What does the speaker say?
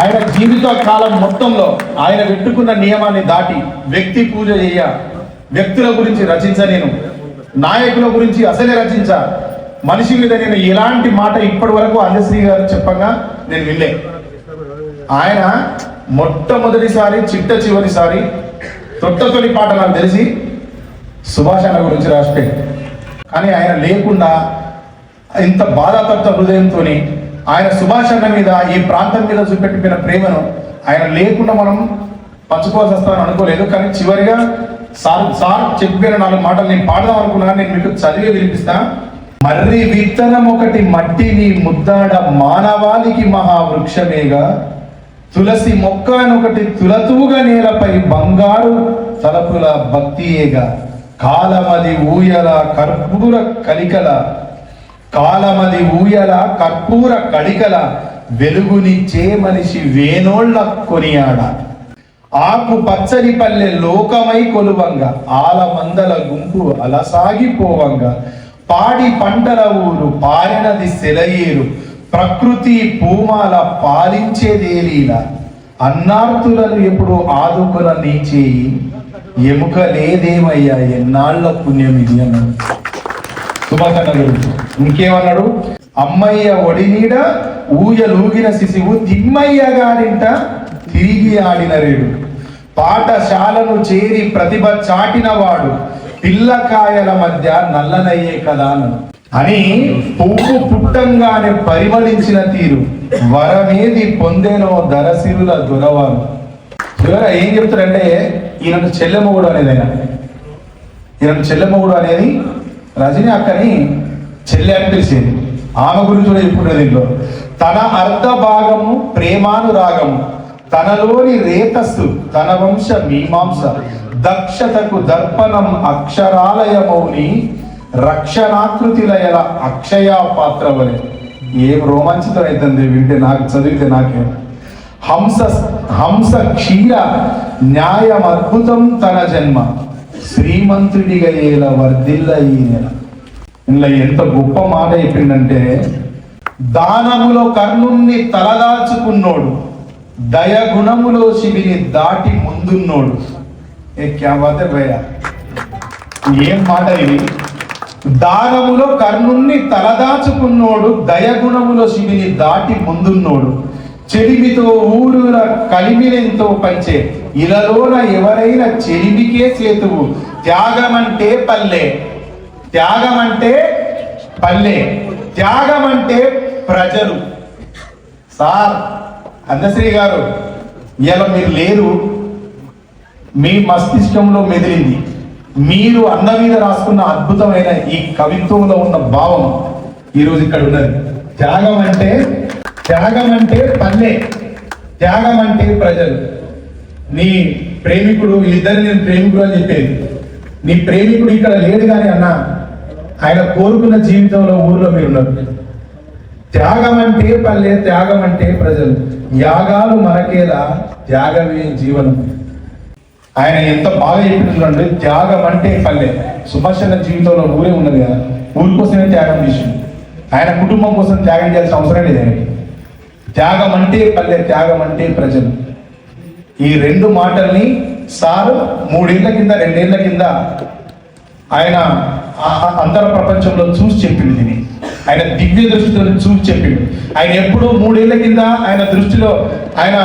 ఆయన జీవిత కాలం మొత్తంలో ఆయన పెట్టుకున్న నియమాన్ని దాటి వ్యక్తి పూజ చేయ వ్యక్తుల గురించి రచించ నేను నాయకుల గురించి అసలే రచించ. మనిషి మీద నేను ఎలాంటి మాట ఇప్పటి వరకు అందశ్రీ గారు చెప్పగా నేను వినలే. ఆయన మొట్టమొదటిసారి చిట్ట చివరిసారి తొట్ట తొలి పాట నాకు తెలిసి సుభాష్ అన్న గురించి రాసిపోయి కానీ ఆయన లేకుండా ఇంత బాధాతత్వ హృదయంతో ఆయన సుభాష్ అన్న మీద ఈ ప్రాంతం మీద చూపెట్టిన ప్రేమను ఆయన లేకుండా మనం పంచుకోవాల్సి వస్తామని అనుకోలేదు. కానీ చివరిగా సార్ సార్ చెప్పిన నాలుగు మాటలు నేను పాడదాం అనుకున్నాను. నేను మీకు చదివి వినిపిస్తా. మర్రి విత్తనం ఒకటి మట్టిని ముద్దాడ మానవాళికి మహావృక్షమేగా. తులసి మొక్క ఒకటి తులతువుగా నేలపై బంగారు తలపుల భక్తియేగా. కాలమది ఊయల కర్పూర కలికల కాలమది ఊయల కర్పూర కడికల వెలుగునిచ్చే మనిషి వేనోళ్ళ కొనియాడ. ఆకు పచ్చని పల్లె లోకమై కొలువంగా ఆలమందల గుంపు అలసాగిపోవంగ పాడి పంటల ఊరు పారినది సెలయేరు ప్రకృతి పూమాల పాలించేదేలీల అన్నార్తులను ఎప్పుడు ఆదుకుల నీచేయి ఎముక లేదేమయ్యా ఎన్నాళ్ళ పుణ్యం ఇది అన్నాడు సుభాకన్న గురించి ఇంకేమన్నాడు? అమ్మయ్య ఒడినీడ ఊయలూగిన శిశువు తిమ్మయ్య గారింట తిరిగి ఆడిన రేడు. పాఠశాలను చేరి ప్రతిభ చాటినవాడు పిల్లకాయల మధ్య నల్లనయ్యే కదా అని పువ్వు పుట్టంగానే పరిమళించిన తీరు. వరమేది పొందేనో దరసిరుల దొరవారు. చివర ఏం చెప్తారంటే ఈయనకు చెల్లెమ్మగుడు అనేది ఆయన ఈయనకు చెల్లెమ్మగుడు అనేది రజని అక్కని చెల్లె అని ఆమె గురించి కూడా చెప్పుకుంటుంది దీంట్లో. తన అర్ధ భాగము ప్రేమానురాగము తనలోని రేతస్సు తన వంశ మీమాంస దక్షతకు దర్పణం అక్షరాలయమౌని రక్షణాకృతిలయల అక్షయ పాత్ర వలె ఏం రోమాంచితం అవుతుంది వింటే నాకు చదివితే నాకే. హంస హంస క్షీర న్యాయం అద్భుతం తన జన్మ. శ్రీమంతుడిగా ఏల వర్ధిల్ల ఈ నెల. ఎంత గొప్ప మాట అయిపోయిందంటే దానములో కర్ణుణ్ణి తలదాచుకున్నోడు దయ గుణములో శివిని దాటి ముందున్నోడు. ఏ క్యా భయ ఏం మాట ఇది? దానములో కర్ణుణ్ణి తలదాచుకున్నోడు దయగుణములో శివిని దాటి ముందున్నోడు. చెడిమితో ఊరు కలిమినెంతో పంచే ఇలలోన ఎవరైనా చెరివికే చేతువు. త్యాగమంటే పల్లె. త్యాగమంటే పల్లె. త్యాగమంటే ప్రజలు. సార్ అందశ్రీ గారు ఇలా మీరు లేరు. మీ మస్తిష్కంలో మెదిలింది. మీరు అన్న మీద రాసుకున్న అద్భుతమైన ఈ కవిత్వంలో ఉన్న భావం ఈరోజు ఇక్కడ ఉన్నది. త్యాగం అంటే త్యాగం అంటే పల్లె. త్యాగం అంటే ప్రజలు. నీ ప్రేమికుడు వీళ్ళిద్దరు నేను ప్రేమికుడు అని చెప్పేది. నీ ప్రేమికుడు ఇక్కడ లేడు కానీ అన్న ఆయన కోరుకున్న జీవితంలో ఊర్లో మీరు ఉన్నారు త్యాగం అంటే పల్లె త్యాగం అంటే ప్రజలు. యాగాలు మనకేలా త్యాగమే జీవనం. ఆయన ఎంత బాగా చెప్పిందంటే త్యాగం అంటే పల్లె. సుభాష్ జీవితంలో ఊరే ఉన్నది కదా ఊరి కోసమే త్యాగం చేసింది ఆయన కుటుంబం కోసం త్యాగం చేయాల్సిన అవసరం లేదు ఆయనకి. త్యాగం అంటే పల్లె త్యాగం అంటే ప్రజలు. ఈ రెండు మాటల్ని సారు మూడేళ్ళ కింద రెండేళ్ళ కింద ఆయన అంతర ప్రపంచంలో చూసి చెప్పింది దీన్ని. ఆయన దివ్య దృష్టితో చూసి చెప్పిండు. ఆయన ఎప్పుడూ మూడేళ్ళ కింద ఆయన దృష్టిలో ఆయన